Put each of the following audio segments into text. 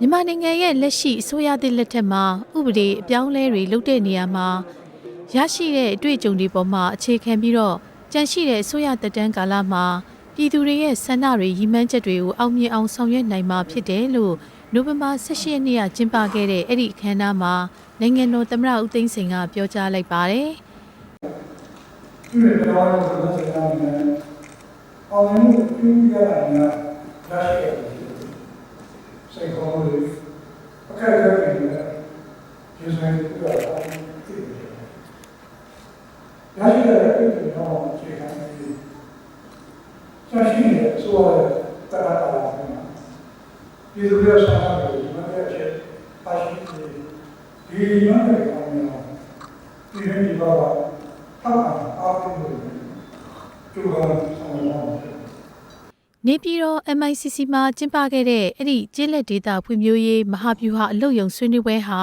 မြန်မာနိုင်ငံရဲ့လက်ရှိအစိုးရသစ်လက်ထက်မှာဥပဒေအပြောင်းအလဲတွေလုပ်တဲ့နေရာမှာရရှိတဲ့အတွေ့အကြုံတွေပေါ်မှာအခြေခံပြီးတော့ကြန့်ရှိတဲ့အစိုးရတက်တန်းကာလမှာပြည်သူတွေရဲ့ဆန္ဒတွေရည်မှန်းချက်တွေကိုအောင်မြင်အောင်ဆောင်ရွက်နိုင်မှာဖြစ်တယ်လို့နိုဝင်ဘာ18ရက်နေ့ကကျင်းပခဲ့တဲ့အဲ့ဒီအခမ်းအနားမှာနိုင်ငံတော်သမ္မတဦးသိန်းစိန်ကပြောကြားလိုက်ပါတယ်ပြုရတော်တဲ့ဘုရားဆရာနဲ့အောင်မြင်မှုပြုရတာများရရှိတယ် စိတ်ကောင်းလို့အခက်အခဲတွေနဲ့ကျေးဇူးတင်ပြတာသိတယ်ရရှိတဲ့ပြုတဲ့တော့အခြေခံပြီးဆက်ရှိတဲ့ဆိုရတဲ့တရားတော်မှာပြည်သူတွေဆန္ဒတွေဒီမှာရဲ့အခြေပါရှိတယ်ဒီမှာလည်းကောင်းတယ်ဒီနေ့ဒီပါထောက်အောင်အားပေးလို့ကျူကောင်ဆောင်ရအောင် နေပြည်တော် MICC မှာကျင်းပခဲ့တဲ့အဲ့ဒီကျေးလက်ဒေသဖွံ့ဖြိုးရေးမဟာဗျူဟာအလုပ်ယုံဆွေးနွေးပွဲဟာ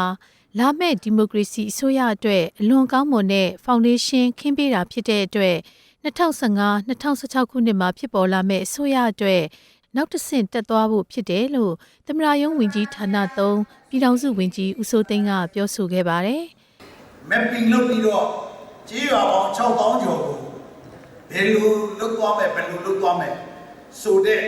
လာမယ့်ဒီမိုကရေစီအစိုးရအတွက်အလွန်ကောင်းမွန်တဲ့ဖောင်ဒေးရှင်းခင်းပေးတာဖြစ်တဲ့အတွက်2015-2016ခုနှစ်မှာဖြစ်ပေါ်လာမယ့်အစိုးရအတွက်နောက်တစ်ဆင့်တက်သွားဖို့ဖြစ်တယ်လို့သမ္မတရုံးဝန်ကြီးဌာန3ပြည်ထောင်စုဝန်ကြီးဦးစိုးသိန်းကပြောဆိုခဲ့ပါတယ် mapping လုပ်ပြီးတော့ကြေးရွာပေါင်း6000ကျော်ကိုဘယ်လိုလုပ်သွားမယ်ဘယ်လိုလုပ်သွားမယ် ဆိုတဲ့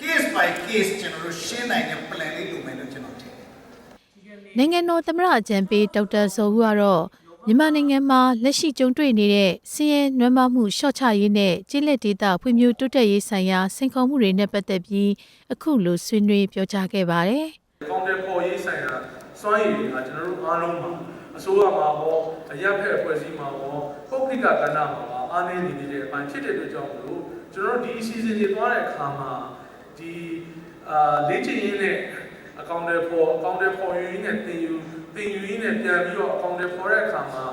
case by case ကျွန်တော်တို့ရှင်းနိုင်တဲ့ plan လေးလုပ်မယ်လို့ကျွန်တော်ထင်တယ်နိုင်ငံတော်သမ္မတအကြံပေးဒေါက်တာဇော်ဦးကတော့မြန်မာနိုင်ငံမှာလက်ရှိကြုံတွေ့နေတဲ့ဆင်းရဲနွမ်းပါးမှုလျှော့ချရေးနဲ့ကျေးလက်ဒေသဖွံ့ဖြိုးတိုးတက်ရေးဆိုင်ရာစိန်ခေါ်မှုတွေနဲ့ပတ်သက်ပြီးအခုလိုဆွေးနွေးပြောကြားခဲ့ပါတယ်။ကောင်းတဲ့ပေါ်ရေးဆိုင်ရာစွမ်းရည်တွေကကျွန်တော်တို့အားလုံးမှာအစိုးရမှာရောအရက်ဖက်အဖွဲ့အစည်းမှာရောပုဂ္ဂလိကကဏ္ဍမှာပါအားနည်းနေနေတဲ့အပိုင်းဖြစ်တဲ့အတွက်ကြောင့်မလို့ ကျွန်တော်တို့ဒီအစီအစဉ်တွေသွားတဲ့အခါမှာဒီအာလေ့ကျင့်ရင်းနဲ့အကောင့်တွေပေါ်အကောင့်တွေပေါ်ရင်းနဲ့သင်ယူသင်ယူရင်းနဲ့ပြန်ပြီးတော့အကောင့်တွေပေါ်တဲ့အခါမှာ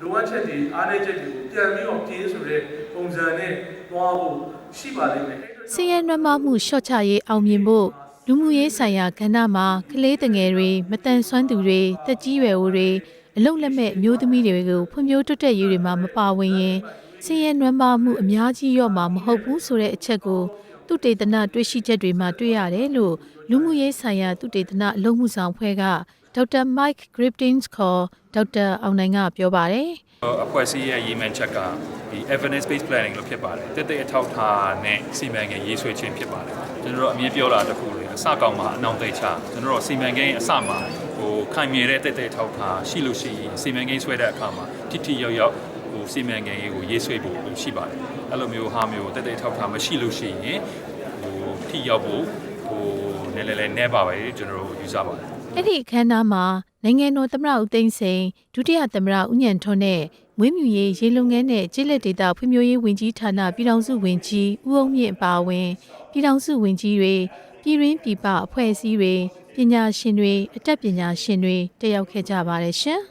လိုအပ်ချက်တွေအားနည်းချက်တွေကိုပြန်ပြီးတော့ပြင်းဆိုတဲ့ပုံစံနဲ့သွားဖို့ရှိပါလိမ့်မယ်ဆင်းရဲနွမ်းပါးမှုလျှော့ချရေးအောင်မြင်ဖို့လူမှုရေးဆိုင်ရာကဏ္ဍမှာကလေးတငယ်တွေမတန်ဆွမ်းသူတွေတက်ကြီးရွယ်အိုတွေအလုံလက်မဲ့အမျိုးသမီးတွေကိုဖွံ့ဖြိုးတိုးတက်ရေးတွေမှာမပါဝင်ရင် ဆင်းရဲနွမ်းပါးမှုအများကြီးရော့မှာမဟုတ်ဘူးဆိုတဲ့အချက်ကိုသူတေသနတွေ့ရှိချက်တွေမှာတွေ့ရတယ်လို့လူမှုရေးဆိုင်ရာသူတေသနအလုံးမှုဆောင်ဖွဲ့ကဒေါက်တာ Mike Griftins ခေါ်ဒေါက်တာအောင်နိုင်ကပြောပါတယ်အဖွဲ့အစည်းရဲ့ရေးမှန်းချက်ကဒီ evidence based planning လို့ဖြစ်ပါတယ်တက်တဲ့အထောက်ထားနဲ့စီမံကိန်းရေးဆွဲခြင်းဖြစ်ပါတယ်ကျွန်တော်တို့အမြင်ပြောတာတစ်ခုလေအစကောင်းမှာအနောက်သိချကျွန်တော်တို့စီမံကိန်းအစမှာဟိုခိုင်မြဲတဲ့တက်တဲ့အထောက်ထားရှိလို့ရှိရင်စီမံကိန်းဆွဲတဲ့အခါမှာထိထိရောက်ရောက် ဟိုစီမံကိန်းကိုရေးဆွဲဖို့ရှိပါတယ်အဲ့လိုမျိုးဟာမျိုးတက်တဲ့အထောက်ထားမရှိလို့ရှိရင်ဟိုထိရောက်ဖို့ဟိုနည်းနည်းလေးနဲပါပဲကျွန်တော်တို့ယူဆပါတယ်အဲ့ဒီအခမ်းအနားမှာနိုင်ငံတော်သမ္မတဦးသိန်းစိန်ဒုတိယသမ္မတဦးညံထွန်းနဲ့မွေးမြူရေးရေလုံငန်းနဲ့ကျေးလက်ဒေသဖွံ့ဖြိုးရေးဝန်ကြီးဌာနပြည်ထောင်စုဝန်ကြီးဦးအောင်မြင့်အပါအဝင်ပြည်ထောင်စုဝန်ကြီးတွေပြည်ရင်းပြည်ပအဖွဲ့အစည်းတွေပညာရှင်တွေအတတ်ပညာရှင်တွေတက်ရောက်ခဲ့ကြပါတယ်ရှင်။